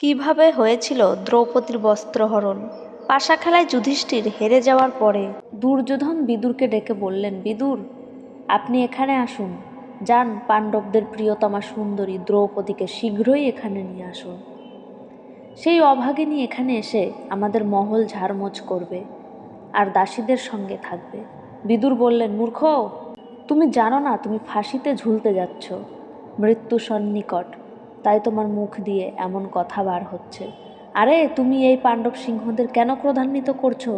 কীভাবে হয়েছিল দ্রৌপদীর বস্ত্রহরণ? পাশা খেলায় যুধিষ্ঠির হেরে যাওয়ার পরে দুর্যোধন বিদুরকে ডেকে বললেন, বিদুর, আপনি এখানে আসুন। যান পাণ্ডবদের প্রিয়তমা সুন্দরী দ্রৌপদীকে শীঘ্রই এখানে নিয়ে আসুন। সেই অভাগিনী এখানে এসে আমাদের মহল ঝাড়মোছ করবে আর দাসীদের সঙ্গে থাকবে। বিদুর বললেন, মূর্খ, তুমি জানো না, তুমি ফাঁসিতে ঝুলতে যাচ্ছ। মৃত্যু সন্নিকট তাই তোমার মুখ দিয়ে এমন কথা বার হচ্ছে। আরে, তুমি এই পাণ্ডব সিংহদের কেন ক্রোধান্বিত করছ?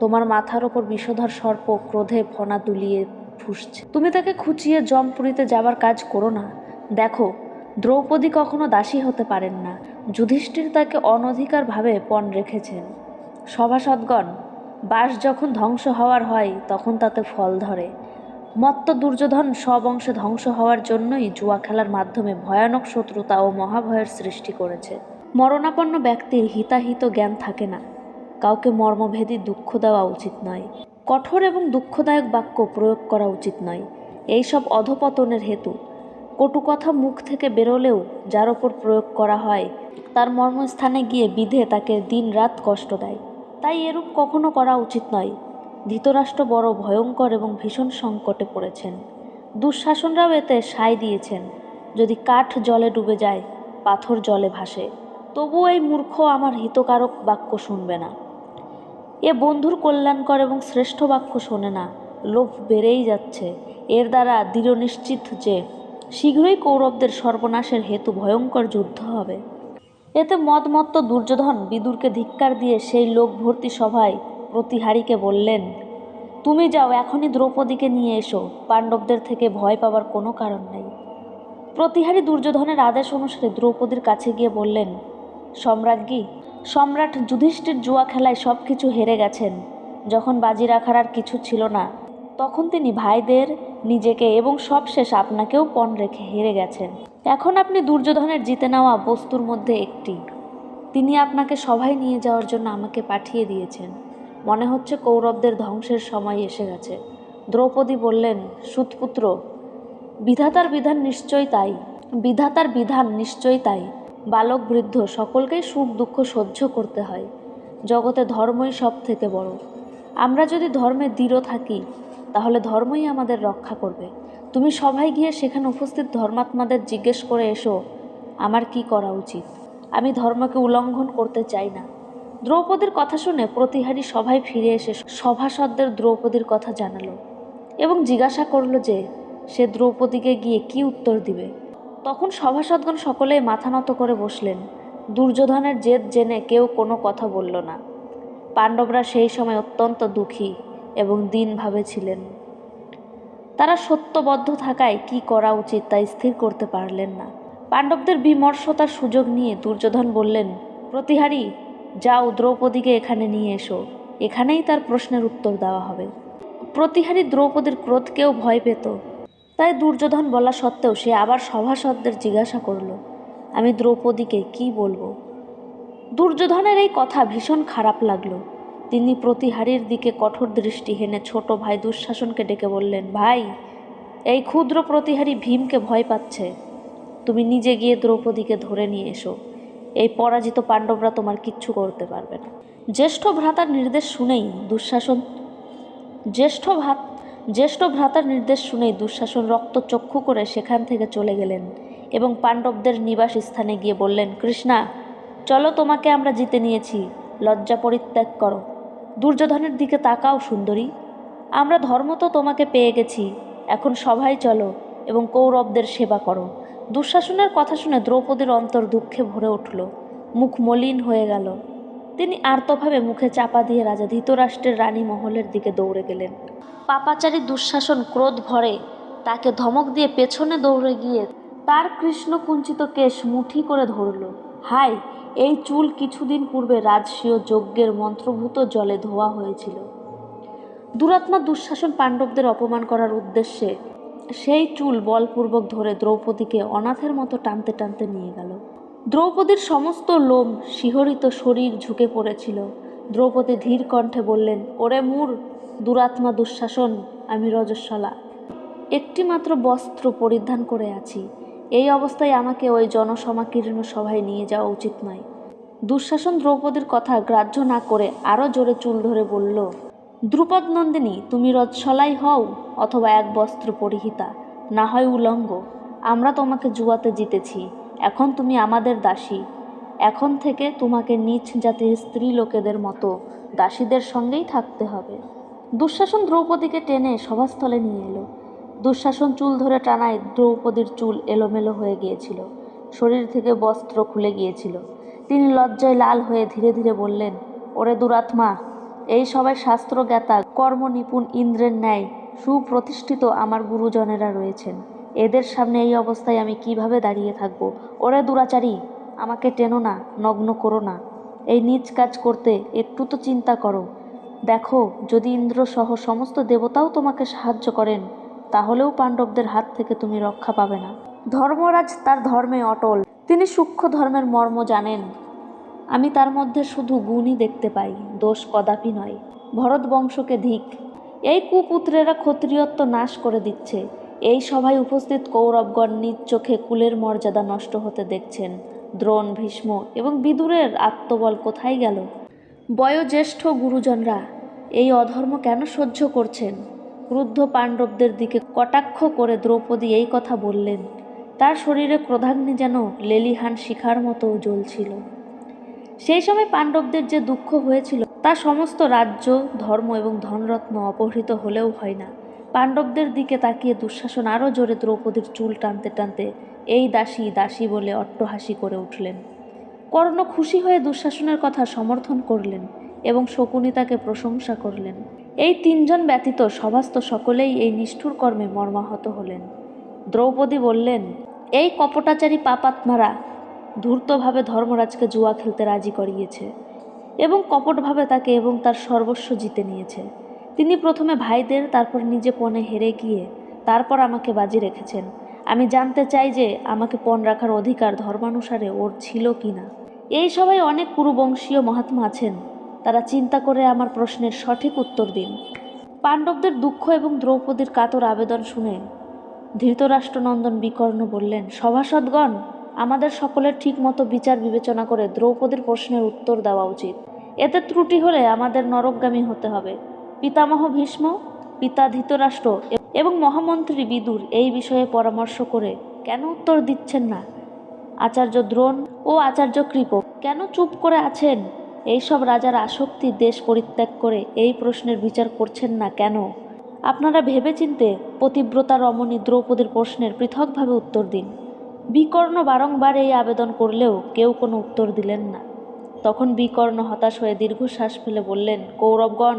তোমার মাথার ওপর বিষধর সর্প ক্রোধে ফনা তুলিয়ে ফুসছে। তুমি তাকে খুঁচিয়ে জমপুরিতে যাবার কাজ করো না। দেখো, দ্রৌপদী কখনো দাসী হতে পারেন না। যুধিষ্ঠির তাকে অনধিকারভাবে পণ রেখেছেন। সভাসদগণ, বাস যখন ধ্বংস হওয়ার হয়, তখন তাতে ফল ধরে। মত্ত দুর্যোধন সব অংশে ধ্বংস হওয়ার জন্যই জুয়া খেলার মাধ্যমে ভয়ানক শত্রুতা ও মহাভয়ের সৃষ্টি করেছে। মরণাপন্ন ব্যক্তির হিতাহিত জ্ঞান থাকে না। কাউকে মর্মভেদী দুঃখ দেওয়া উচিত নয়। কঠোর এবং দুঃখদায়ক বাক্য প্রয়োগ করা উচিত নয়। এইসব অধপতনের হেতু। কটু কথা মুখ থেকে বেরোলেও যার ওপর প্রয়োগ করা হয়, তার মর্মস্থানে গিয়ে বিধে তাকে দিন রাত কষ্ট দেয়। তাই এরূপ কখনো করা উচিত নয়। ধৃতরাষ্ট্র বড় ভয়ঙ্কর এবং ভীষণ সংকটে পড়েছেন। দুঃশাসনরাও এতে সায় দিয়েছেন। যদি কাঠ জলে ডুবে যায়, পাথর জলে ভাসে, তবুও এই মূর্খ আমার হিতকারক বাক্য শুনবে না। এ বন্ধুর কল্যাণকর এবং শ্রেষ্ঠ বাক্য শোনে না, লোভ বেড়েই যাচ্ছে। এর দ্বারা দৃঢ় নিশ্চিত যে, শীঘ্রই কৌরবদের সর্বনাশের হেতু ভয়ঙ্কর যুদ্ধ হবে। এতে মদমত্ত দুর্যোধন বিদুরকে ধিক্কার দিয়ে সেই লোক ভর্তি সভায় প্রতিহারীকে বললেন, তুমি যাও, এখনই দ্রৌপদীকে নিয়ে এসো। পাণ্ডবদের থেকে ভয় পাবার কোনো কারণ নেই। প্রতিহারী দুর্যোধনের আদেশ অনুসারে দ্রৌপদীর কাছে গিয়ে বললেন সম্রাজ্ঞী সম্রাট যুধিষ্ঠির জুয়া খেলায় সব কিছু হেরে গেছেন। যখন বাজি রাখার আর কিছু ছিল না, তখন তিনি ভাইদের, নিজেকে এবং সবশেষ আপনাকেও পণ রেখে হেরে গেছেন। এখন আপনি দুর্যোধনের জিতে নেওয়া বস্তুর মধ্যে একটি। তিনি আপনাকে সভায় নিয়ে যাওয়ার জন্য আমাকে পাঠিয়ে দিয়েছেন। মনে হচ্ছে কৌরবদের ধ্বংসের সময় এসে গেছে। দ্রৌপদী বললেন, সুতপুত্র, বিধাতার বিধান নিশ্চয়ই তাই। বিধাতার বিধান নিশ্চয়ই তাই। বালক বৃদ্ধ, সকলকেই সুখ দুঃখ সহ্য করতে হয়। জগতে ধর্মই সব থেকে বড়। আমরা যদি ধর্মে দৃঢ় থাকি, তাহলে ধর্মই আমাদের রক্ষা করবে। তুমি সবাই গিয়ে সেখানে উপস্থিত ধর্মাত্মাদের জিজ্ঞেস করে এসো, আমার কি করা উচিত? আমি ধর্মকে উল্লঙ্ঘন করতে চাই না। দ্রৌপদীর কথা শুনে প্রতিহারী সভায় ফিরে এসে সভাসদদের দ্রৌপদীর কথা জানালো এবং জিজ্ঞাসা করল যে, সে দ্রৌপদীকে গিয়ে কি উত্তর দিবে? তখন সভাসদগণ সকলেই মাথা নত করে বসলেন। দুর্যোধনের জেদ জেনে কেউ কোনো কথা বলল না। পাণ্ডবরা সেই সময় অত্যন্ত দুঃখী এবং দিনভাবে ছিলেন। তারা সত্যবদ্ধ থাকায় কি করা উচিত তা স্থির করতে পারলেন না। পাণ্ডবদের বিমর্ষতার সুযোগ নিয়ে দুর্যোধন বললেন, প্রতিহারী যাও দ্রৌপদীকে এখানে নিয়ে এসো। এখানেই তার প্রশ্নের উত্তর দেওয়া হবে। প্রতিহারী দ্রৌপদীর ক্রোধকেও ভয় পেত। তাই দুর্যোধন বলা সত্ত্বেও সে আবার সভাসদদের জিজ্ঞাসা করল, আমি দ্রৌপদীকে কি বলব? দুর্যোধনের এই কথা ভীষণ খারাপ লাগল। তিনি প্রতিহারীর দিকে কঠোর দৃষ্টি হেনে ছোট ভাই দুঃশাসনকে ডেকে বললেন, ভাই, এই ক্ষুদ্র প্রতিহারী ভীমকে ভয় পাচ্ছে। তুমি নিজে গিয়ে দ্রৌপদীকে ধরে নিয়ে এসো। এই পরাজিত পাণ্ডবরা তোমার কিচ্ছু করতে পারবে না। জ্যেষ্ঠ ভ্রাতার নির্দেশ শুনেই দুঃশাসন জ্যেষ্ঠ ভাত জ্যেষ্ঠ ভ্রাতার নির্দেশ শুনেই দুঃশাসন রক্তচক্ষু করে সেখান থেকে চলে গেলেন এবং পাণ্ডবদের নিবাস স্থানে গিয়ে বললেন, কৃষ্ণা, চলো তোমাকে আমরা জিতে নিয়েছি। লজ্জা পরিত্যাগ করো। দুর্যোধনের দিকে তাকাও সুন্দরী। আমরা ধর্ম তো তোমাকে পেয়ে গেছি। এখন সবাই চলো এবং কৌরবদের সেবা করো। দুঃশাসনের কথা শুনে দ্রৌপদীর অন্তর দুঃখে ভরে উঠল। মুখ মলিন হয়ে গেল। তিনি আর্তভাবে মুখে চাপা দিয়ে রাজা ধৃতরাষ্ট্রের রানী মহলের দিকে দৌড়ে গেলেন। পাপাচারী দুঃশাসন ক্রোধ ভরে তাকে ধমক দিয়ে পেছনে দৌড়ে গিয়ে তার কৃষ্ণ কুঞ্চিত কেশ মুঠি করে ধরল। হাই এই চুল কিছুদিন পূর্বে রাজসীয় যজ্ঞের মন্ত্রভূত জলে ধোয়া হয়েছিল। দুরাত্মা দুঃশাসন পাণ্ডবদের অপমান করার উদ্দেশ্যে সেই চুল বলপূর্বক ধরে দ্রৌপদীকে অনাথের মতো টানতে টানতে নিয়ে গেল। দ্রৌপদীর সমস্ত লোম শিহরিত শরীর ঝুঁকে পড়েছিল। দ্রৌপদী ধীর কণ্ঠে বললেন, ওরে মূর, দুরাত্মা দুঃশাসন, আমি রজস্বলা। একটি মাত্র বস্ত্র পরিধান করে আছি। এই অবস্থায় আমাকে ওই জনসমাকীর্ণ সভায় নিয়ে যাওয়া উচিত নয়। দুঃশাসন দ্রৌপদীর কথা গ্রাহ্য না করে আরও জোরে চুল ধরে বলল দ্রুপদ নন্দিনী, তুমি রজসলাই হও অথবা এক বস্ত্র পরিহিতা। না হয় উলঙ্গ, আমরা তোমাকে জুয়াতে জিতেছি, এখন তুমি আমাদের দাসী। এখন থেকে তোমাকে নিচ জাতির স্ত্রী লোকেদের মতো দাসীদের সঙ্গেই থাকতে হবে। দুঃশাসন দ্রৌপদীকে টেনে সভাস্থলে নিয়ে এলো। দুঃশাসন চুল ধরে টানায় দ্রৌপদীর চুল এলোমেলো হয়ে গিয়েছিল। শরীর থেকে বস্ত্র খুলে গিয়েছিল। তিনি লজ্জায় লাল হয়ে ধীরে ধীরে বললেন, ওরে দুরাত্মা এই সবাই শাস্ত্রজ্ঞাতা কর্ম নিপুণ ইন্দ্রের ন্যায় সুপ্রতিষ্ঠিত আমার গুরুজনেরা রয়েছেন। এদের সামনে এই অবস্থায় আমি কীভাবে দাঁড়িয়ে থাকব? ওরে দুরাচারী, আমাকে টেনো না, নগ্ন করো না। এই নিজ কাজ করতে একটু তো চিন্তা করো। দেখো, যদি ইন্দ্র সহ সমস্ত দেবতাও তোমাকে সাহায্য করেন, তাহলেও পাণ্ডবদের হাত থেকে তুমি রক্ষা পাবে না। ধর্মরাজ তার ধর্মে অটল। তিনি সূক্ষ্ম ধর্মের মর্ম জানেন। আমি তার মধ্যে শুধু গুণই দেখতে পাই, দোষ কদাপি নয়। ভরত বংশকে ধিক। এই কুপুত্রেরা ক্ষত্রিয়ত্ব নাশ করে দিচ্ছে। এই সভায় উপস্থিত কৌরবগণ নিজ চোখে কুলের মর্যাদা নষ্ট হতে দেখছেন। দ্রোণ, ভীষ্ম এবং বিদুরের আত্মবল কোথায় গেল? বয়োজ্যেষ্ঠ গুরুজনরা, এই অধর্ম কেন সহ্য করছেন? ক্রুদ্ধ পাণ্ডবদের দিকে কটাক্ষ করে দ্রৌপদী এই কথা বললেন। তার শরীরে ক্রোধাগ্নি যেন লেলিহান শিখার মতো জ্বলছিল। সেই সময় পাণ্ডবদের যে দুঃখ হয়েছিল, তা সমস্ত রাজ্য, ধর্ম এবং ধনরত্ন অপহৃত হলেও হয় না। পাণ্ডবদের দিকে তাকিয়ে দুঃশাসন আরও জোরে দ্রৌপদীর চুল টানতে টানতে এই দাসী দাসী বলে অট্টহাসি করে উঠলেন। কর্ণ খুশি হয়ে দুঃশাসনের কথা সমর্থন করলেন এবং শকুনি তাকে প্রশংসা করলেন। এই তিনজন ব্যতীত সভাস্থ সকলেই এই নিষ্ঠুর কর্মে মর্মাহত হলেন। দ্রৌপদী বললেন, এই কপটাচারী পাপাত্মারা ধূর্তভাবে ধর্মরাজকে জুয়া খেলতে রাজি করিয়েছে এবং কপটভাবে তাকে এবং তার সর্বস্ব জিতে নিয়েছে। তিনি প্রথমে ভাইদের, তারপর নিজে পণে হেরে গিয়ে তারপর আমাকে বাজি রেখেছেন। আমি জানতে চাই যে আমাকে পণ রাখার অধিকার ধর্মানুসারে ওর ছিল কি না এই সবাই অনেক কুরুবংশীয় মহাত্মা আছেন। তারা চিন্তা করে আমার প্রশ্নের সঠিক উত্তর দিন। পাণ্ডবদের দুঃখ এবং দ্রৌপদীর কাতর আবেদন শুনে ধৃতরাষ্ট্রনন্দন বিকর্ণ বললেন, সভাসদগণ আমাদের সকলের ঠিকমতো বিচার বিবেচনা করে দ্রৌপদীর প্রশ্নের উত্তর দেওয়া উচিত। এতে ত্রুটি হলে আমাদের নরকগামী হতে হবে। পিতামহ ভীষ্ম, পিতা ধৃতরাষ্ট্র এবং মহামন্ত্রী বিদুর এই বিষয়ে পরামর্শ করে কেন উত্তর দিচ্ছেন না? আচার্য দ্রোণ ও আচার্য কৃপ কেন চুপ করে আছেন? এইসব রাজার আসক্তি দেশ পরিত্যাগ করে এই প্রশ্নের বিচার করছেন না কেন? আপনারা ভেবেচিন্তে পতিব্রতা রমণী দ্রৌপদীর প্রশ্নের পৃথকভাবে উত্তর দিন। বিকর্ণ বারংবার এই আবেদন করলেও কেউ কোনো উত্তর দিলেন না। তখন বিকর্ণ হতাশ হয়ে দীর্ঘশ্বাস ফেলে বললেন, কৌরবগণ,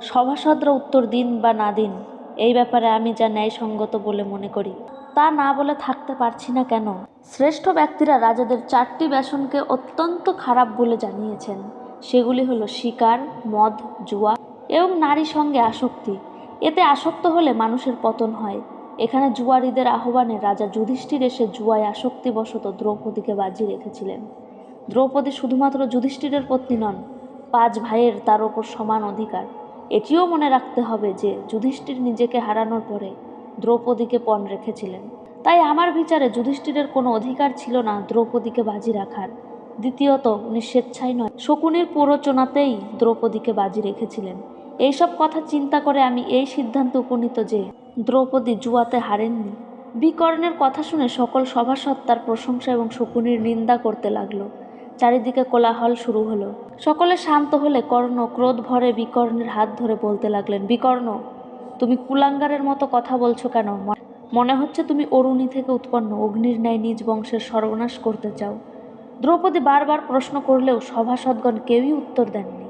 সভাসদরা উত্তর দিন বা না দিন, এই ব্যাপারে আমি যা ন্যায়সঙ্গত বলে মনে করি, তা না বলে থাকতে পারছি না কেন? শ্রেষ্ঠ ব্যক্তিরা রাজাদের চারটি ব্যসনকে অত্যন্ত খারাপ বলে জানিয়েছেন। সেগুলি হলো শিকার, মদ, জুয়া এবং নারী সঙ্গে আসক্তি। এতে আসক্ত হলে মানুষের পতন হয়। এখানে জুয়ারিদের আহ্বানে রাজা যুধিষ্ঠির এসে জুয়ায় আসক্তিবশত দ্রৌপদীকে বাজি রেখেছিলেন। দ্রৌপদী শুধুমাত্র যুধিষ্ঠিরের পত্নী নন, পাঁচ ভাইয়ের তার ওপর সমান অধিকার। এটিও মনে রাখতে হবে যে, যুধিষ্ঠির নিজেকে হারানোর পরে দ্রৌপদীকে পণ রেখেছিলেন। তাই আমার বিচারে যুধিষ্ঠিরের কোনো অধিকার ছিল না দ্রৌপদীকে বাজি রাখার। দ্বিতীয়ত, উনি স্বেচ্ছায় নয়, শকুনির প্ররোচনাতেই দ্রৌপদীকে বাজি রেখেছিলেন। এইসব কথা চিন্তা করে আমি এই সিদ্ধান্তে উপনীত যে দ্রৌপদী জুয়াতে হারেননি। বিকর্ণের কথা শুনে সকল সভাসদ তার প্রশংসা এবং শকুনির নিন্দা করতে লাগল। চারিদিকে কোলাহল শুরু হলো। সকলে শান্ত হলে কর্ণ ক্রোধ ভরে বিকর্ণের হাত ধরে বলতে লাগলেন, বিকর্ণ, তুমি কুলাঙ্গারের মতো কথা বলছো কেন? মনে হচ্ছে তুমি অরুণী থেকে উৎপন্ন অগ্নির ন্যায় নিজ বংশের সর্বনাশ করতে চাও। দ্রৌপদী বারবার প্রশ্ন করলেও সভাসদগণ কেউই উত্তর দেননি।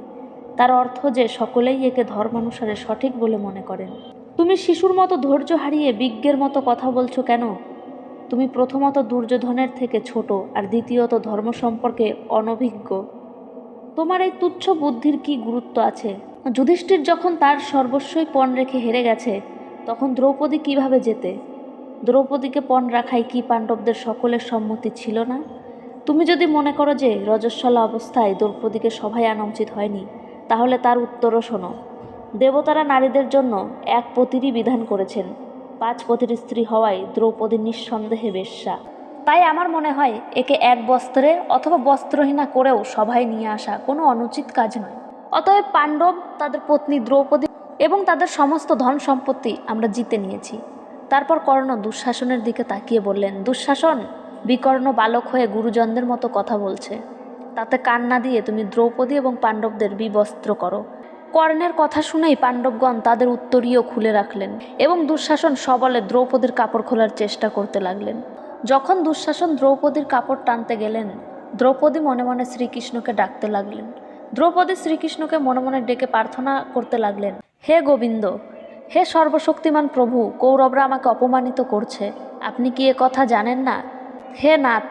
তার অর্থ যে সকলেই একে ধর্মানুসারে সঠিক বলে মনে করেন। তুমি শিশুর মতো ধৈর্য হারিয়ে বিজ্ঞের মতো কথা বলছো কেন? তুমি প্রথমত দুর্যোধনের থেকে ছোট আর দ্বিতীয়ত ধর্ম সম্পর্কে অনভিজ্ঞ। তোমার এই তুচ্ছ বুদ্ধির কি গুরুত্ব আছে? যুধিষ্ঠির যখন তার সর্বস্বই পণ রেখে হেরে গেছে, তখন দ্রৌপদী কীভাবে যেতে? দ্রৌপদীকে পণ রাখাই কি পাণ্ডবদের সকলের সম্মতি ছিল না? তুমি যদি মনে করো যে রজস্বলা অবস্থায় দ্রৌপদীকে সভায় আনা উচিত হয়নি তাহলে তার উত্তরও শোনো। দেবতারা নারীদের জন্য এক পতিরই বিধান করেছেন। পাঁচ পতির স্ত্রী হওয়ায় দ্রৌপদী নিঃসন্দেহে বেশ্যা। তাই আমার মনে হয় একে এক বস্ত্রে অথবা বস্ত্রহীনা করেও সভায় নিয়ে আসা কোনো অনুচিত কাজ নয়। অতএব পাণ্ডব, তাদের পত্নী দ্রৌপদী এবং তাদের সমস্ত ধন সম্পত্তি আমরা জিতে নিয়েছি। তারপর কর্ণ দুঃশাসনের দিকে তাকিয়ে বললেন, দুঃশাসন? বিকর্ণ বালক হয়ে গুরুজনদের মতো কথা বলছে। তাতে কান্না দিয়ে তুমি দ্রৌপদী এবং পাণ্ডবদের বিবস্ত্র করো। কর্ণের কথা শুনেই পাণ্ডবগণ তাদের উত্তরীয় খুলে রাখলেন এবং দুঃশাসন সবলে দ্রৌপদীর কাপড় খোলার চেষ্টা করতে লাগলেন। যখন দুঃশাসন দ্রৌপদীর কাপড় টানতে গেলেন, দ্রৌপদী মনে মনে শ্রীকৃষ্ণকে ডাকতে লাগলেন। দ্রৌপদী শ্রীকৃষ্ণকে মনে মনে ডেকে প্রার্থনা করতে লাগলেন, হে গোবিন্দ, হে সর্বশক্তিমান প্রভু, কৌরবরা আমাকে অপমানিত করছে। আপনি কি এ কথা জানেন না? হে নাথ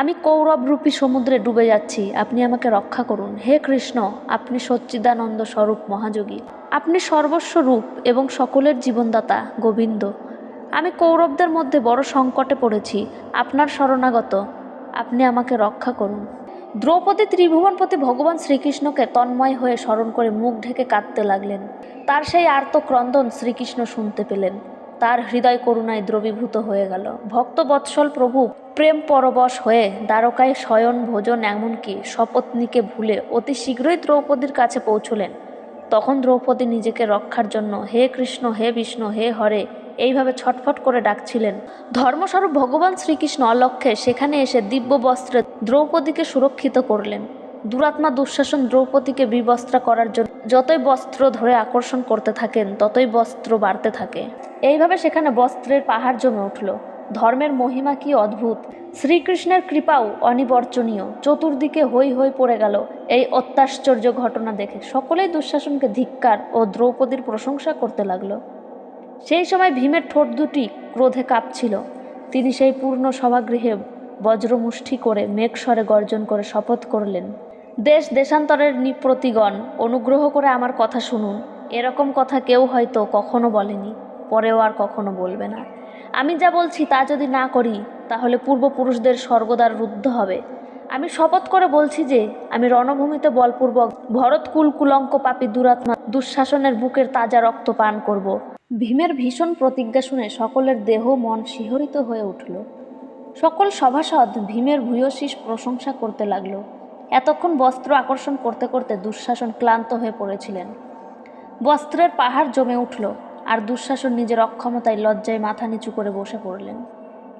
আমি কৌরবরূপী সমুদ্রে ডুবে যাচ্ছি, আপনি আমাকে রক্ষা করুন। হে কৃষ্ণ, আপনি সচ্চিদানন্দ স্বরূপ মহাযোগী। আপনি সর্বস্ব রূপ এবং সকলের জীবনদাতা গোবিন্দ। আমি কৌরবদের মধ্যে বড় সংকটে পড়েছি, আপনার শরণাগত। আপনি আমাকে রক্ষা করুন। দ্রৌপদী ত্রিভুবনপতি ভগবান শ্রীকৃষ্ণকে তন্ময় হয়ে স্মরণ করে মুখ ঢেকে কাঁদতে লাগলেন। তার সেই আর্তক্রন্দন শ্রীকৃষ্ণ শুনতে পেলেন। তার হৃদয় করুণায় দ্রবীভূত হয়ে গেল। ভক্ত বৎসল প্রভু, প্রেম পরবশ হয়ে দ্বারকায় শয়ন ভোজন এমনকি সপত্নীকে ভুলে অতি শীঘ্রই দ্রৌপদীর কাছে পৌঁছলেন। তখন দ্রৌপদী নিজেকে রক্ষার জন্য হে কৃষ্ণ, হে বিষ্ণু, হে হরে এইভাবে ছটফট করে ডাকছিলেন। ধর্মস্বরূপ ভগবান শ্রীকৃষ্ণ অলক্ষ্যে সেখানে এসে দিব্য বস্ত্রে দ্রৌপদীকে সুরক্ষিত করলেন। দুরাত্মা দুঃশাসন দ্রৌপদীকে বিবস্ত্রা করার জন্য যতই বস্ত্র ধরে আকর্ষণ করতে থাকেন, ততই বস্ত্র বাড়তে থাকে। এইভাবে সেখানে বস্ত্রের পাহাড় জমে উঠল। ধর্মের মহিমা কি অদ্ভুত! শ্রীকৃষ্ণের কৃপাও অনিবর্চনীয় চতুর্দিকে হই হই পড়ে গেল এই অত্যাশ্চর্য ঘটনা দেখে। সকলেই দুঃশাসনকে ধিক্কার ও দ্রৌপদীর প্রশংসা করতে লাগল। সেই সময় ভীমের ঠোঁট দুটি ক্রোধে কাঁপছিল। তিনি সেই পূর্ণ সভাগৃহে বজ্রমুষ্ঠি করে মেঘস্বরে গর্জন করে শপথ করলেন। দেশ দেশান্তরের নিপ্রতিগণ অনুগ্রহ করে আমার কথা শুনুন। এরকম কথা কেউ হয়তো কখনো বলেনি, পরেও আর কখনো বলবে না। আমি যা বলছি তা যদি না করি, তাহলে পূর্বপুরুষদের স্বর্গদ্বার রুদ্ধ হবে। আমি শপথ করে বলছি যে, আমি রণভূমিতে বলপূর্বক ভরত কুল কুলঙ্ক পাপী দুরাত্মা দুঃশাসনের বুকের তাজা রক্ত পান করব। ভীমের ভীষণ প্রতিজ্ঞা শুনে সকলের দেহ মন শিহরিত হয়ে উঠল। সকল সভাসদ ভীমের ভূয়সীষ প্রশংসা করতে লাগল। এতক্ষণ বস্ত্র আকর্ষণ করতে করতে দুঃশাসন ক্লান্ত হয়ে পড়েছিলেন। বস্ত্রের পাহাড় জমে উঠল আর দুঃশাসন নিজের অক্ষমতায় লজ্জায় মাথা নিচু করে বসে পড়লেন।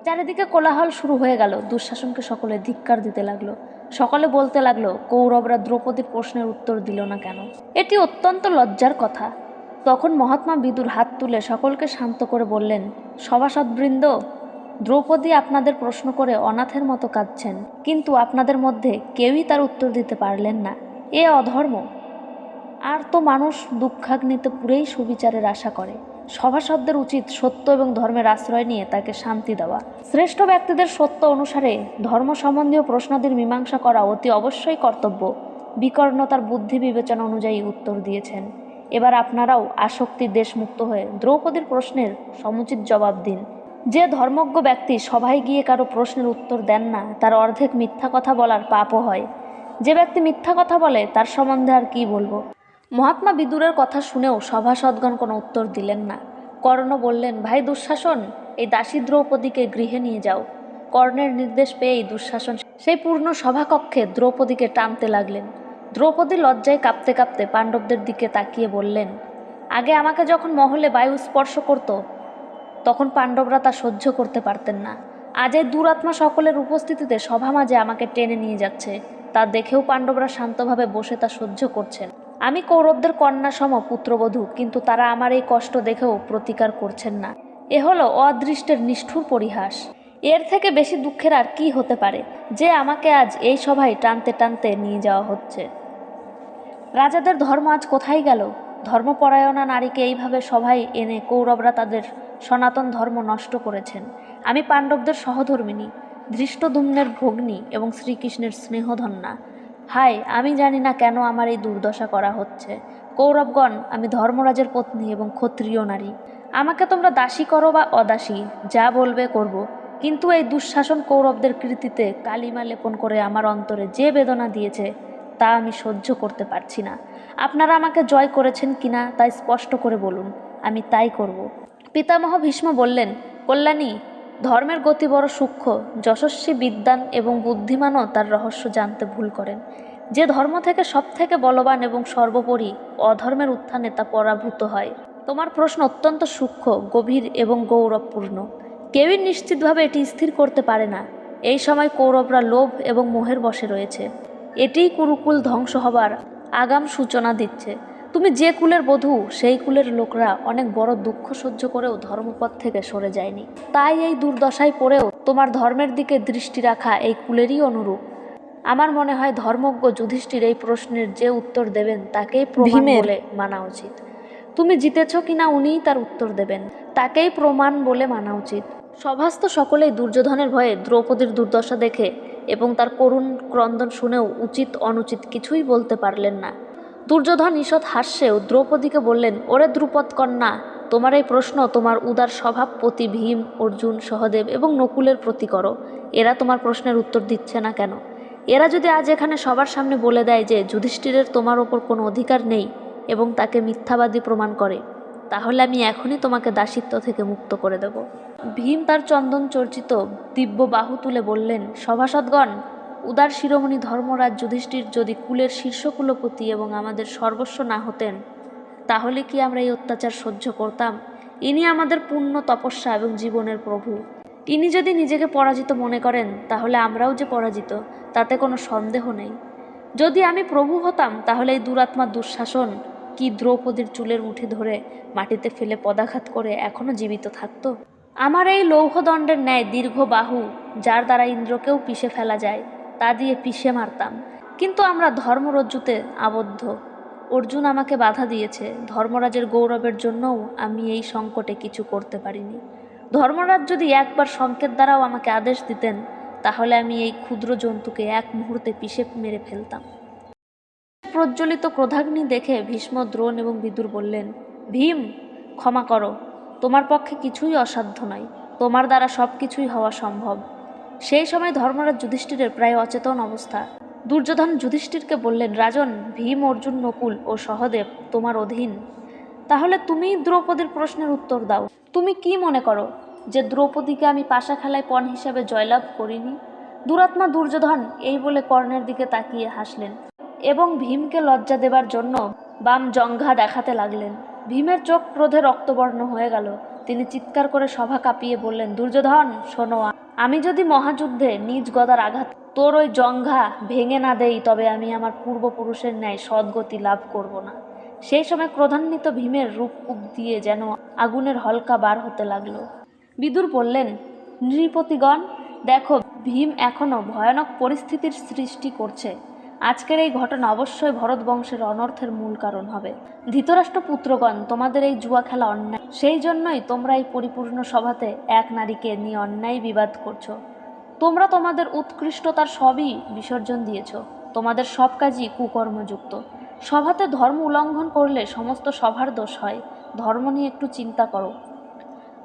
চারিদিকে কোলাহল শুরু হয়ে গেল, দুঃশাসনকে সকলে ধিক্কার দিতে লাগল। সকলে বলতে লাগল, কৌরবরা দ্রৌপদীর প্রশ্নের উত্তর দিল না কেন? এটি অত্যন্ত লজ্জার কথা। তখন মহাত্মা বিদুর হাত তুলে সকলকে শান্ত করে বললেন, সভাসদবৃন্দ দ্রৌপদী আপনাদের প্রশ্ন করে অনাথের মতো কাঁদছেন, কিন্তু আপনাদের মধ্যে কেউই তার উত্তর দিতে পারলেন না। এ অধর্ম। আর তো মানুষ দুঃখাগ্নিতে পুরেই সুবিচারের আশা করে। সভাসদদের উচিত সত্য এবং ধর্মের আশ্রয় নিয়ে তাকে শান্তি দেওয়া। শ্রেষ্ঠ ব্যক্তিদের সত্য অনুসারে ধর্ম সম্বন্ধীয় প্রশ্নাদির মীমাংসা করা অতি অবশ্যই কর্তব্য। বিকর্ণ তার বুদ্ধি বিবেচনা অনুযায়ী উত্তর দিয়েছেন। এবার আপনারাও আসক্তির দেশমুক্ত হয়ে দ্রৌপদীর প্রশ্নের সমুচিত জবাব দিন। যে ধর্মজ্ঞ ব্যক্তি সভায় গিয়ে কারও প্রশ্নের উত্তর দেন না, তার অর্ধেক মিথ্যা কথা বলার পাপও হয়। যে ব্যক্তি মিথ্যা কথা বলে, তার সম্বন্ধে আর কি বলব? মহাত্মা বিদুরের কথা শুনেও সভাসদগণ কোনো উত্তর দিলেন না। কর্ণ বললেন, ভাই, দুঃশাসন? এই দাসী দ্রৌপদীকে গৃহে নিয়ে যাও। কর্ণের নির্দেশ পেয়েই দুঃশাসন সেই পূর্ণ সভাকক্ষে দ্রৌপদীকে টানতে লাগলেন। দ্রৌপদী লজ্জায় কাঁপতে কাঁপতে পাণ্ডবদের দিকে তাকিয়ে বললেন, আগে আমাকে যখন মহলে বায়ু স্পর্শ করত তখন পাণ্ডবরা তা সহ্য করতে পারতেন না। আজ এই দুরাত্মা সকলের উপস্থিতিতে সভা মাঝে আমাকে টেনে নিয়ে যাচ্ছে। তা দেখেও পাণ্ডবরা শান্তভাবে বসে তা সহ্য করছেন। আমি কৌরবদের কন্যা সম পুত্রবধূ, কিন্তু তারা আমার এই কষ্ট দেখেও প্রতিকার করছেন না। এ হলো অদৃষ্টের নিষ্ঠুর পরিহাস। এর থেকে বেশি দুঃখের আর কি হতে পারে, যে আমাকে আজ এই সভায় টানতে টানতে নিয়ে যাওয়া হচ্ছে? রাজাদের ধর্ম আজ কোথায় গেল? ধর্মপরায়ণা নারীকে এইভাবে সভায় এনে কৌরবরা তাদের সনাতন ধর্ম নষ্ট করেছেন। আমি পাণ্ডবদের সহধর্মিনী ধৃষ্টদুম্নের ভগ্নী এবং শ্রীকৃষ্ণের স্নেহধন্যা। হায়, আমি জানি না কেন আমার এই দুর্দশা করা হচ্ছে। কৌরবগণ, আমি ধর্মরাজের পত্নী এবং ক্ষত্রিয় নারী। আমাকে তোমরা দাসী করো বা অদাসী, যা বলবে করব। কিন্তু এই দুঃশাসন কৌরবদের কৃতিতে কালিমা লেপন করে আমার অন্তরে যে বেদনা দিয়েছে, তা আমি সহ্য করতে পারছি না। আপনারা আমাকে জয় করেছেন কিনা তাই স্পষ্ট করে বলুন। আমি তাই করব। পিতামহ ভীষ্ম বললেন, কল্যাণী, ধর্মের গতি বড় সূক্ষ্ম। যশস্বী বিদ্বান এবং বুদ্ধিমানও তার রহস্য জানতে ভুল করেন। যে ধর্ম থেকে সব থেকে বলবান এবং সর্বোপরি অধর্মের উত্থানে তা পরাভূত হয়। তোমার প্রশ্ন অত্যন্ত সূক্ষ্ম, গভীর এবং গৌরবপূর্ণ। কেউই নিশ্চিতভাবে এটি স্থির করতে পারে না। এই সময় কৌরবরা লোভ এবং মোহের বশে রয়েছে। এটিই কুরুকুল ধ্বংস হবার আগাম সূচনা দিচ্ছে। তুমি যে কুলের বধূ সেই কুলের লোকরা অনেক বড় দুঃখ সহ্য করেও ধর্মপথ থেকে সরে যায়নি। তাই এই দুর্দশায় পড়েও তোমার ধর্মের দিকে দৃষ্টি রাখা এই কুলেরই অনুরূপ। আমার মনে হয় ধর্মজ্ঞ যুধিষ্ঠির এই প্রশ্নের যে উত্তর দেবেন তাকেই প্রমাণ বলে মানা উচিত। তুমি জিতেছ কিনা উনিই তার উত্তর দেবেন। তাকেই প্রমাণ বলে মানা উচিত। সভাস্থ সকলেই দুর্যোধনের ভয়ে দ্রৌপদীর দুর্দশা দেখে এবং তার করুণ ক্রন্দন শুনেও উচিত অনুচিত কিছুই বলতে পারলেন না। দুর্যোধন ঈষৎ হাস্যেও দ্রৌপদীকে বললেন, ওরে দ্রুপদ কন্যা, তোমার এই প্রশ্ন তোমার উদার স্বভাব প্রতি ভীম, অর্জুন, সহদেব এবং নকুলের প্রতি করো। এরা তোমার প্রশ্নের উত্তর দিচ্ছে না কেন? এরা যদি আজ এখানে সবার সামনে বলে দেয় যে যুধিষ্ঠিরের তোমার ওপর কোনো অধিকার নেই এবং তাকে মিথ্যাবাদী প্রমাণ করে, তাহলে আমি এখনই তোমাকে দাসিত্ব থেকে মুক্ত করে দেব। ভীম তার চন্দন চর্চিত দিব্য বাহু তুলে বললেন, সভাসদগণ উদার শিরোমণি ধর্মরাজ যুধিষ্ঠির যদি কুলের শীর্ষ কুলপতি এবং আমাদের সর্বস্ব না হতেন, তাহলে কি আমরা এই অত্যাচার সহ্য করতাম? ইনি আমাদের পূর্ণ তপস্যা এবং জীবনের প্রভু। ইনি যদি নিজেকে পরাজিত মনে করেন, তাহলে আমরাও যে পরাজিত, তাতে কোনো সন্দেহ নেই। যদি আমি প্রভু হতাম, তাহলে এই দুরাত্মার দুঃশাসন কি দ্রৌপদীর চুলের মুঠি ধরে মাটিতে ফেলে পদাঘাত করে এখনও জীবিত থাকতো? আমার এই লৌহদণ্ডের ন্যায় দীর্ঘ বাহু যার দ্বারা ইন্দ্রকেও পিষে ফেলা যায় তা দিয়ে পিষে মারতাম। কিন্তু আমরা ধর্মরজ্জুতে আবদ্ধ। অর্জুন আমাকে বাধা দিয়েছে, ধর্মরাজের গৌরবের জন্যও আমি এই সংকটে কিছু করতে পারিনি। ধর্মরাজ যদি একবার সংকেত দ্বারাও আমাকে আদেশ দিতেন, তাহলে আমি এই ক্ষুদ্র জন্তুকে এক মুহূর্তে পিষে মেরে ফেলতাম। প্রজ্বলিত ক্রোধাগ্নি দেখে ভীষ্ম, দ্রোণ এবং বিদুর বললেন, ভীম, ক্ষমা করো। তোমার পক্ষে কিছুই অসাধ্য নয়। তোমার দ্বারা সব কিছুই হওয়া সম্ভব। সেই সময় ধর্মরাজ যুধিষ্ঠিরের প্রায় অচেতন অবস্থা। দুর্যোধন যুধিষ্ঠিরকে বললেন, রাজন, ভীম, অর্জুন, নকুল ও সহদেব তোমার অধীন। তাহলে তুমি দ্রৌপদীর প্রশ্নের উত্তর দাও। তুমি কি মনে করো যে দ্রৌপদীকে আমি পাশা খেলায় পণ হিসাবে জয়লাভ করিনি? দুরাত্মা দুর্যোধন এই বলে কর্ণের দিকে তাকিয়ে হাসলেন এবং ভীমকে লজ্জা দেবার জন্য বাম জঙ্ঘা দেখাতে লাগলেন। ভীমের চোখ ক্রোধে রক্তবর্ণ হয়ে গেল। তিনি চিৎকার করে সভা কাঁপিয়ে বললেন, দুর্যোধন, শোনো আমি যদি মহাযুদ্ধে নিজ গদার আঘাত তোর ওই জঙ্ঘা ভেঙে না দেই, তবে আমি আমার পূর্বপুরুষের ন্যায় সদ্গতি লাভ করব না। সেই সময় ক্রধান্বিত ভীমের রূপ কূপ দিয়ে যেন আগুনের হলকা বার হতে লাগল। বিদুর বললেন, নৃপতিগণ, দেখো, ভীম এখনও ভয়ানক পরিস্থিতির সৃষ্টি করছে। আজকের এই ঘটনা অবশ্যই ভরত বংশের অনর্থের মূল কারণ হবে। ধৃতরাষ্ট্র পুত্রগণ তোমাদের এই জুয়া খেলা অন্যায়। সেই জন্যই তোমরা এই পরিপূর্ণ সভাতে এক নারীকে নিয়ে অন্যায় বিবাদ করছ। তোমরা তোমাদের উৎকৃষ্টতার সবই বিসর্জন দিয়েছ। তোমাদের সব কাজই কুকর্মযুক্ত। সভাতে ধর্ম উল্লঙ্ঘন করলে সমস্ত সভার দোষ হয়। ধর্ম নিয়ে একটু চিন্তা করো।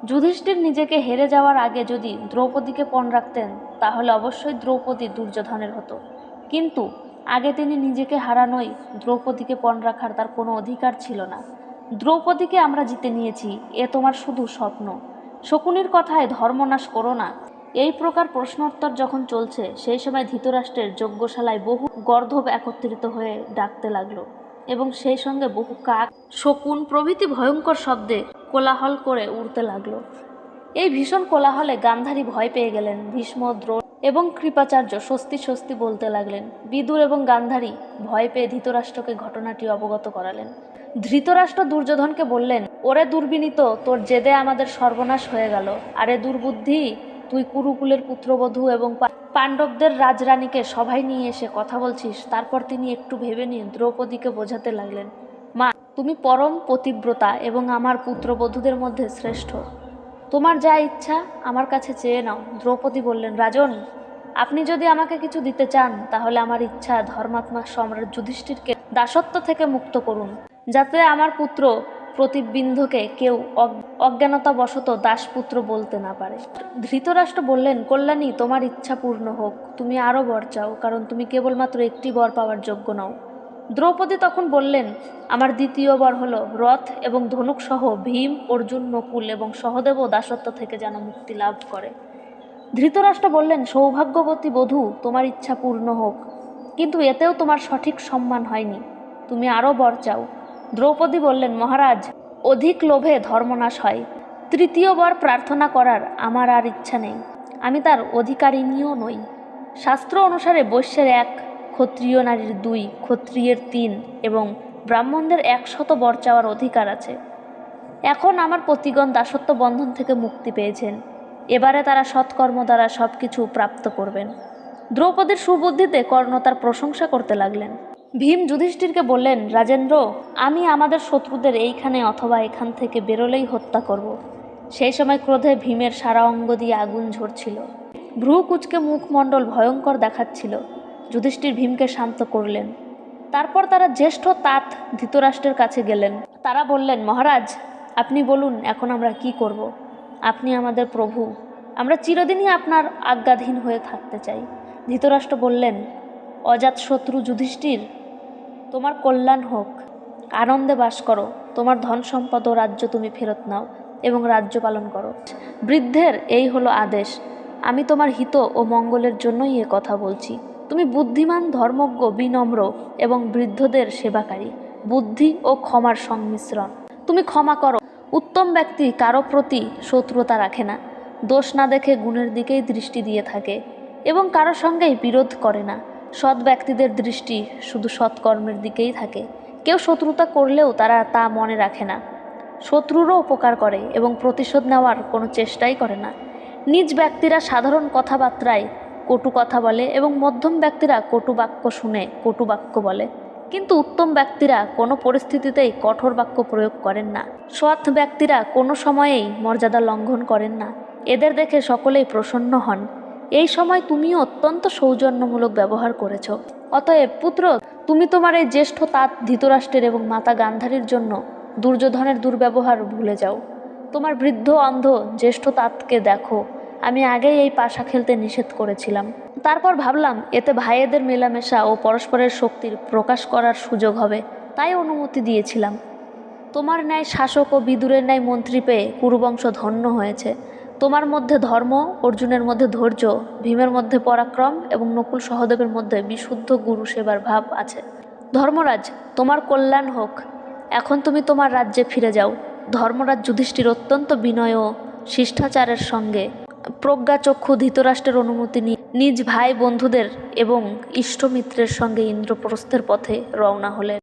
যুধিষ্ঠির নিজেকে হেরে যাওয়ার আগে যদি দ্রৌপদীকে পণ রাখতেন, তাহলে অবশ্যই দ্রৌপদী দুর্যোধনের হতো। কিন্তু আগে তিনি নিজেকে হারানোই দ্রৌপদীকে পণ রাখার তার কোনো অধিকার ছিল না। দ্রৌপদীকে আমরা জিতে নিয়েছি, এ তোমার শুধু স্বপ্ন। শকুনির কথায় ধর্মনাশ করো না। এই প্রকার প্রশ্নোত্তর যখন চলছে, সেই সময় ধৃতরাষ্ট্রের যজ্ঞশালায় বহু গর্ধব একত্রিত হয়ে ডাকতে লাগল এবং সেই সঙ্গে বহু কাক, শকুন প্রভৃতি ভয়ঙ্কর শব্দে কোলাহল করে উড়তে লাগল। এই ভীষণ কোলাহলে গান্ধারী ভয় পেয়ে গেলেন, ভীষ্ম, দ্রোণ এবং কৃপাচার্য স্বস্তি স্বস্তি বলতে লাগলেন। বিদুর এবং গান্ধারী ভয় পেয়ে ধৃতরাষ্ট্রকে ঘটনাটি অবগত করালেন। ধৃতরাষ্ট্র দুর্যোধনকে বললেন, ওরে দুর্বিনীত, তোর জেদে আমাদের সর্বনাশ হয়ে গেল। আরে দুর্বুদ্ধি, তুই কুরুকুলের পুত্রবধূ এবং পাণ্ডবদের রাজরানীকে সভায় নিয়ে এসে কথা বলছিস, তারপর তিনি একটু ভেবে নিয়ে দ্রৌপদীকে বোঝাতে লাগলেন, মা, তুমি পরম পতিব্রতা এবং আমার পুত্রবধূদের মধ্যে শ্রেষ্ঠ। তোমার যা ইচ্ছা আমার কাছে চেয়ে নাও। দ্রৌপদী বললেন, রাজন, আপনি যদি আমাকে কিছু দিতে চান, তাহলে আমার ইচ্ছা ধর্মাত্মা সম্রাট যুধিষ্ঠিরকে দাসত্ব থেকে মুক্ত করুন, যাতে আমার পুত্র প্রতিবিন্ধকে কেউ অজ্ঞ- অজ্ঞানতাবশত দাসপুত্র বলতে না পারে। ধৃতরাষ্ট্র বললেন, কল্যাণী, তোমার ইচ্ছা পূর্ণ হোক। তুমি আরও বর চাও, কারণ তুমি কেবলমাত্র একটি বর পাওয়ার যোগ্য নও। দ্রৌপদী তখন বললেন, আমার দ্বিতীয়বার হলো রথ এবং ধনুক সহ ভীম, অর্জুন, নকুল এবং সহদেব দাসত্ব থেকে যেন মুক্তি লাভ করে। ধৃতরাষ্ট্র বললেন, সৌভাগ্যবতী বধূ, তোমার ইচ্ছা পূর্ণ হোক, কিন্তু এতেও তোমার সঠিক সম্মান হয়নি। তুমি আরও বর চাও। দ্রৌপদী বললেন, মহারাজ, অধিক লোভে ধর্মনাশ হয়। তৃতীয়বার প্রার্থনা করার আমার আর ইচ্ছা নেই। আমি তার অধিকারিণীও নই। শাস্ত্র অনুসারে বৈশ্যের এক ক্ষত্রিয় নারীর দুই, ক্ষত্রিয়ের তিন এবং ব্রাহ্মণদের একশত বর চাওয়ার অধিকার আছে। এখন আমার পতিগণ দাসত্ব বন্ধন থেকে মুক্তি পেয়েছেন। এবারে তারা সৎকর্ম দ্বারা সব কিছু প্রাপ্ত করবেন। দ্রৌপদীর সুবুদ্ধিতে কর্ণ তার প্রশংসা করতে লাগলেন। ভীম যুধিষ্ঠিরকে বললেন, রাজেন্দ্র, আমি আমাদের শত্রুদের এইখানে অথবা এখান থেকে বেরোলেই হত্যা করব। সেই সময় ক্রোধে ভীমের সারা অঙ্গ দিয়ে আগুন ঝরছিল। ভ্রু কুচকে মুখমণ্ডল ভয়ঙ্কর দেখাচ্ছিল। যুধিষ্ঠির ভীমকে শান্ত করলেন। তারপর তারা জ্যেষ্ঠ তাঁত ধৃতরাষ্ট্রের কাছে গেলেন। তারা বললেন, মহারাজ, আপনি বলুন, এখন আমরা কি করব। আপনি আমাদের প্রভু। আমরা চিরদিনই আপনার আজ্ঞাধীন হয়ে থাকতে চাই। ধৃতরাষ্ট্র বললেন অজাতশত্রু যুধিষ্ঠির, তোমার কল্যাণ হোক। আনন্দে বাস করো। তোমার ধন সম্পদ ও রাজ্য তুমি ফেরত নাও এবং রাজ্য পালন করো। বৃদ্ধের এই হলো আদেশ। আমি তোমার হিত ও মঙ্গলের জন্যই এ কথা বলছি। তুমি বুদ্ধিমান, ধর্মজ্ঞ, বিনম্র এবং বৃদ্ধদের সেবাকারী। বুদ্ধি ও ক্ষমার সংমিশ্রণ। তুমি ক্ষমা করো। উত্তম ব্যক্তি কারও প্রতি শত্রুতা রাখে না। দোষ না দেখে গুণের দিকেই দৃষ্টি দিয়ে থাকে এবং কারও সঙ্গেই বিরোধ করে না। সৎ ব্যক্তিদের দৃষ্টি শুধু সৎকর্মের দিকেই থাকে। কেউ শত্রুতা করলেও তারা তা মনে রাখে না। শত্রুরও উপকার করে এবং প্রতিশোধ নেওয়ার কোনো চেষ্টাই করে না। নিজ ব্যক্তিরা সাধারণ কথাবার্তায় কটু কথা বলে এবং মধ্যম ব্যক্তিরা কটু বাক্য শুনে কটু বাক্য বলে। কিন্তু উত্তম ব্যক্তিরা কোনো পরিস্থিতিতেই কঠোর বাক্য প্রয়োগ করেন না। সৎ ব্যক্তিরা কোনো সময়েই মর্যাদা লঙ্ঘন করেন না। এদের দেখে সকলেই প্রসন্ন হন। এই সময় তুমিও অত্যন্ত সৌজন্যমূলক ব্যবহার করেছ। অতএব, পুত্র, তুমি তোমার এই জ্যেষ্ঠ তাঁত ধৃতরাষ্ট্রের এবং মাতা গান্ধারীর জন্য দুর্যোধনের দুর্ব্যবহার ভুলে যাও। তোমার বৃদ্ধ অন্ধ জ্যেষ্ঠ তাঁতকে দেখো। আমি আগেই এই পাশা খেলতে নিষেধ করেছিলাম। তারপর ভাবলাম, এতে ভাইয়েদের মেলামেশা ও পরস্পরের শক্তির প্রকাশ করার সুযোগ হবে, তাই অনুমতি দিয়েছিলাম। তোমার ন্যায় শাসক ও বিদুরের ন্যায় মন্ত্রী পেয়ে কুরুবংশ ধন্য হয়েছে। তোমার মধ্যে ধর্ম, অর্জুনের মধ্যে ধৈর্য, ভীমের মধ্যে পরাক্রম এবং নকুল সহদেবের মধ্যে বিশুদ্ধ গুরু সেবার ভাব আছে। ধর্মরাজ, তোমার কল্যাণ হোক। এখন তুমি তোমার রাজ্যে ফিরে যাও। ধর্মরাজ যুধিষ্ঠির অত্যন্ত বিনয় ও শিষ্টাচারের সঙ্গে প্রজ্ঞাচক্ষু ধৃতরাষ্ট্রের অনুমতি নিয়ে নিজ ভাই বন্ধুদের এবং ইষ্টমিত্রের সঙ্গে ইন্দ্রপ্রস্থের পথে রওনা হলেন।